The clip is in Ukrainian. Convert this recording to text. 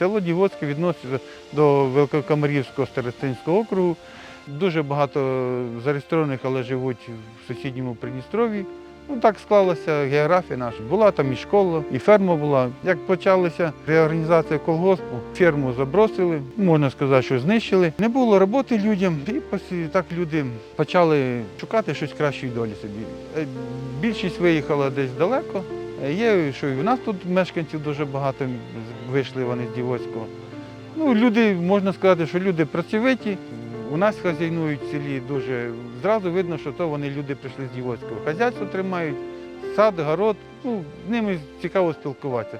Село Дівоцьке відноситься до Великокамарівського старостинського округу. Дуже багато зареєстрованих, але живуть в сусідньому Придністров'ї. Ну так склалася географія наша. Була там і школа, і ферма була. Як почалася реорганізація колгоспу, ферму забросили, можна сказати, що знищили. Не було роботи людям, і так люди почали шукати щось кращої долі собі. Е, Більшість виїхала десь далеко. Е, Є, що і в нас тут мешканців дуже багато вийшли вони з Дівоцького. Ну, люди, можна сказати, що люди працьовиті. У нас хазяйнують в селі дуже. Зразу видно, що то вони люди прийшли з Дівоцького. Хазяйство тримають, сад, город. Ну, з ними цікаво спілкуватися.